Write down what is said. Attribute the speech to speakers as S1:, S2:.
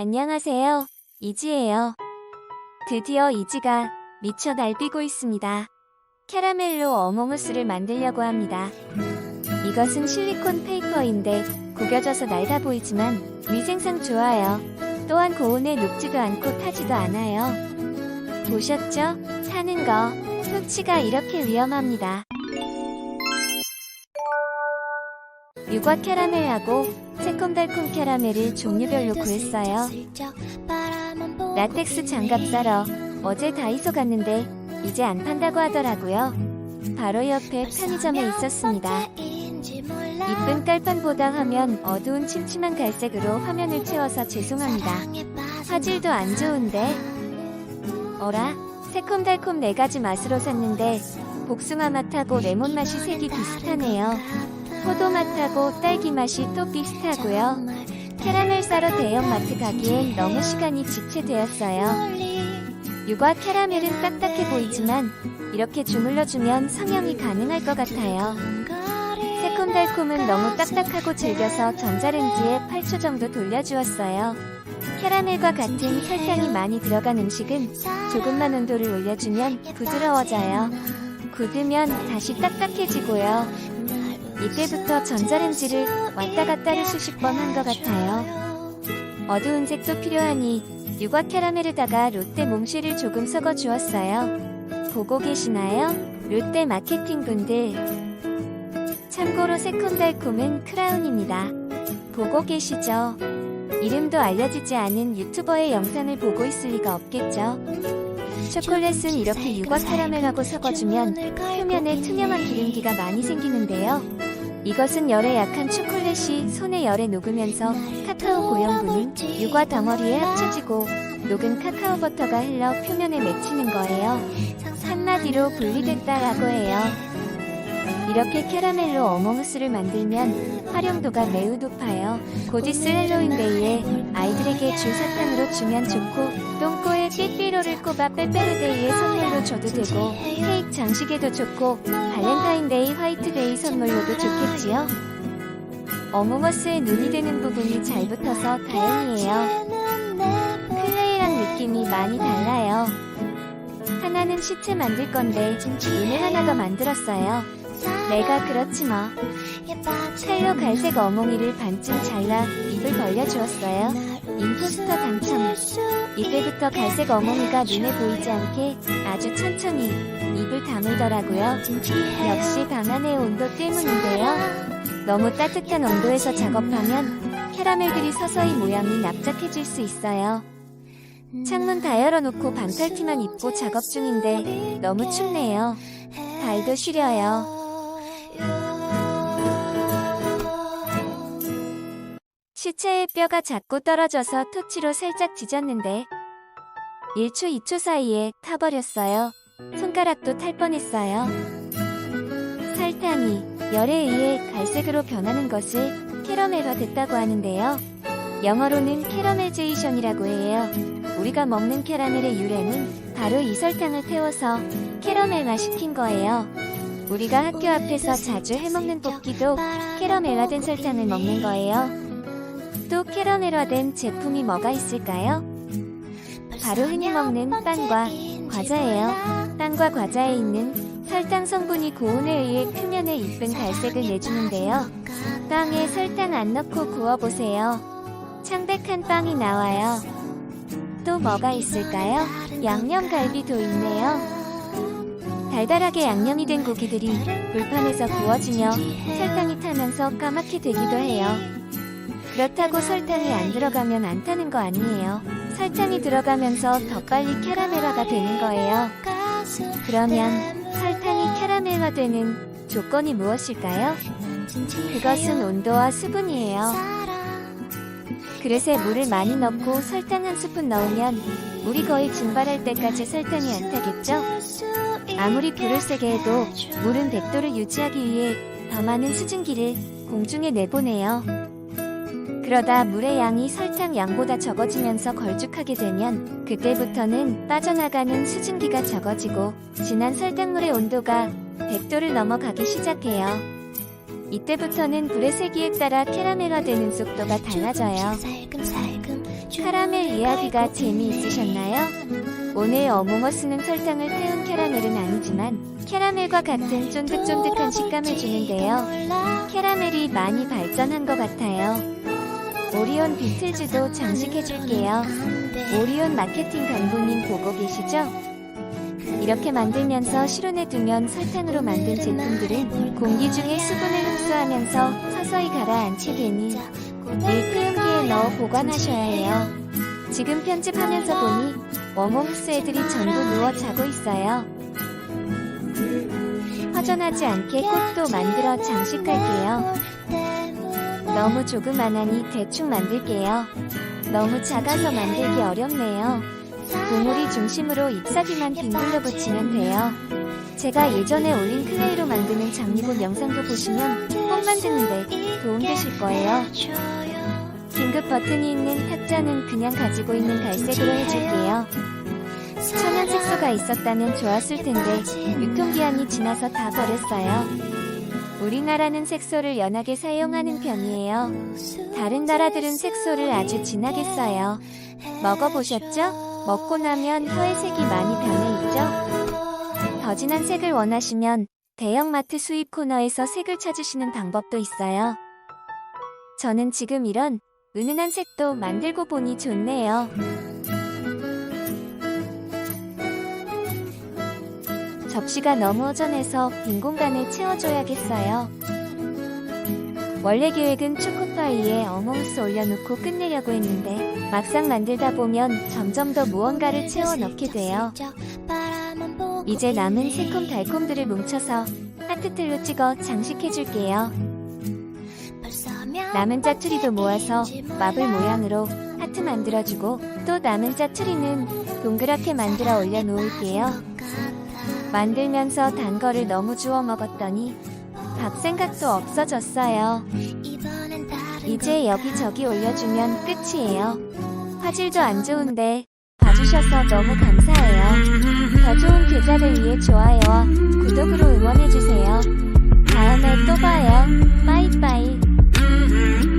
S1: 안녕하세요. 이지예요. 드디어 이지가 미쳐 날뛰고 있습니다. 캐러멜로 어몽우스를 만들려고 합니다. 이것은 실리콘 페이퍼인데 구겨져서 낡아 보이지만 위생상 좋아요. 또한 고온에 녹지도 않고 타지도 않아요. 보셨죠? 타는 거. 토치가 이렇게 위험합니다. 유과 캐러멜하고 새콤달콤 캐러멜을 종류별로 구했어요. 라텍스 장갑 사러 어제 다이소 갔는데 이제 안 판다고 하더라고요. 바로 옆에 편의점에 있었습니다. 이쁜 깔판보다 화면 어두운 침침한 갈색으로 화면을 채워서 죄송합니다. 화질도 안 좋은데. 어라? 새콤달콤 네 가지 맛으로 샀는데 복숭아 맛하고 레몬 맛이 색이 비슷하네요. 포도 맛하고 딸기 맛이 또 비슷하고요. 캐러멜 사러 대형 마트 가기엔 너무 시간이 지체되었어요. 유과 캐러멜은 딱딱해 보이지만 이렇게 주물러주면 성형이 가능할 것 같아요. 새콤달콤은 너무 딱딱하고 질겨서 전자레인지에 8초 정도 돌려주었어요. 캐러멜과 같은 설탕이 많이 들어간 음식은 조금만 온도를 올려주면 부드러워져요. 굳으면 다시 딱딱해지고요. 이때부터 전자레인지를 왔다 갔다를 수십 번 한 것 같아요. 어두운 색도 필요하니 유과 캐러멜에다가 롯데 몽쉘을 조금 섞어 주었어요. 보고 계시나요? 롯데 마케팅 분들. 참고로 새콤달콤은 크라운입니다. 보고 계시죠? 이름도 알려지지 않은 유튜버의 영상을 보고 있을 리가 없겠죠? 초콜릿은 이렇게 유과 캐러멜하고 섞어주면 표면에 투명한 기름기가 많이 생기는데요. 이것은 열에 약한 초콜릿이 손에 열에 녹으면서 카카오 고형분인 유과 덩어리에 합쳐지고 녹은 카카오 버터가 흘러 표면에 맺히는 거예요. 한마디로 분리됐다라고 해요. 이렇게 캐러멜로 어몽우스를 만들면 활용도가 매우 높아요. 곧 있을 헬로윈데이에 아이들에게 줄 사탕으로 주면 좋고 똥꼬 에 삐삐로를 꼽아 빼빼르데이에 선물로 줘도 되고 케이크 장식에도 좋고 발렌타인데이 화이트데이 선물로도 좋겠지요. 어몽어스의 눈이 되는 부분이 잘 붙어서 다행이에요. 클레이랑 느낌이 많이 달라요. 하나는 시체 만들 건데 눈을 하나 더 만들었어요. 내가 그렇지 뭐. 찰로 갈색 어몽이를 반쯤 잘라 입을 벌려주었어요. 임포스터 당첨. 이때부터 갈색 어몽이가 눈에 보이지 않게 아주 천천히 입을 다물더라고요. 역시 방 안의 온도 때문인데요. 너무 따뜻한 온도에서 작업하면 캐러멜들이 서서히 모양이 납작해질 수 있어요. 창문 다 열어놓고 반팔티만 입고 작업 중인데 너무 춥네요. 발도 시려요. 시체의 뼈가 작고 떨어져서 토치로 살짝 찢었는데 1초 2초 사이에 타버렸어요. 손가락도 탈 뻔했어요. 설탕이 열에 의해 갈색으로 변하는 것을 캐러멜화 됐다고 하는데요. 영어로는 캐러멜제이션이라고 해요. 우리가 먹는 캐러멜의 유래는 바로 이 설탕을 태워서 캐러멜화 시킨 거예요. 우리가 학교 앞에서 자주 해먹는 볶기도 캐러멜화된 설탕을 먹는 거예요. 또 캐러멜화된 제품이 뭐가 있을까요? 바로 흔히 먹는 빵과 과자예요. 빵과 과자에 있는 설탕 성분이 고온에 의해 표면에 이쁜 갈색을 내주는데요. 빵에 설탕 안 넣고 구워보세요. 창백한 빵이 나와요. 또 뭐가 있을까요? 양념갈비도 있네요. 달달하게 양념이 된 고기들이 불판에서 구워지며 설탕이 타면서 까맣게 되기도 해요. 그렇다고 설탕이 안 들어가면 안 타는 거 아니에요. 설탕이 들어가면서 더 빨리 캐러멜화가 되는 거예요. 그러면 설탕이 캐러멜화되는 조건이 무엇일까요? 그것은 온도와 수분이에요. 그릇에 물을 많이 넣고 설탕 한 스푼 넣으면 물이 거의 증발할 때까지 설탕이 안 타겠죠? 아무리 불을 세게 해도 물은 100도를 유지하기 위해 더 많은 수증기를 공중에 내보내요. 그러다 물의 양이 설탕 양보다 적어지면서 걸쭉하게 되면 그때부터는 빠져나가는 수증기가 적어지고 진한 설탕물의 온도가 100도를 넘어가기 시작해요. 이때부터는 불의 세기에 따라 캐러멜화되는 속도가 달라져요. 카라멜 이야기가 재미있으셨나요? 오늘 어몽어 스는 설탕을 태운 캐러멜은 아니지만 캐러멜과 같은 쫀득쫀득한 식감을 주는데요. 캐러멜이 많이 발전한 것 같아요. 오리온 비틀즈도 장식해줄게요. 오리온 마케팅 간부님 보고 계시죠? 이렇게 만들면서 실온에 두면 설탕으로 만든 제품들은 공기 중에 수분을 흡수하면서 서서히 가라앉게 되니 밀크용기에 넣어 보관하셔야 해요. 지금 편집하면서 보니 워몽스 애들이 전부 누워 자고 있어요. 허전하지 않게 꽃도 만들어 장식할게요. 너무 조그만하니 대충 만들게요. 너무 작아서 만들기 어렵네요. 고무리 중심으로 잎사귀만 빙글러 붙이면 돼요. 제가 예전에 올린 클레이로 만드는 장미꽃 영상도 보시면 꽃 만드는데 도움 되실 거예요. 긴급 버튼이 있는 탁자는 그냥 가지고 있는 갈색으로 해줄게요. 천연 색소가 있었다면 좋았을 텐데 유통기한이 지나서 다 버렸어요. 우리나라는 색소를 연하게 사용하는 편이에요. 다른 나라들은 색소를 아주 진하게 써요. 먹어보셨죠? 먹고 나면 혀의 색이 많이 변해 있죠? 더 진한 색을 원하시면 대형마트 수입 코너에서 색을 찾으시는 방법도 있어요. 저는 지금 이런 은은한 색도 만들고 보니 좋네요. 접시가 너무 허전해서 빈 공간을 채워줘야겠어요. 원래 계획은 초코파이에 어몽스 올려놓고 끝내려고 했는데 막상 만들다 보면 점점 더 무언가를 채워 넣게 돼요. 이제 남은 새콤달콤들을 뭉쳐서 하트틀로 찍어 장식해줄게요. 남은 짜투리도 모아서 마블 모양으로 하트 만들어주고 또 남은 짜투리는 동그랗게 만들어 올려놓을게요. 만들면서 단 거를 너무 주워 먹었더니 밥 생각도 없어졌어요. 이제 여기저기 올려주면 끝이에요. 화질도 안 좋은데 봐주셔서 너무 감사해요. 더 좋은 계좌를 위해 좋아요와 구독으로 응원해주세요. 다음에 또 봐요. 빠이빠이.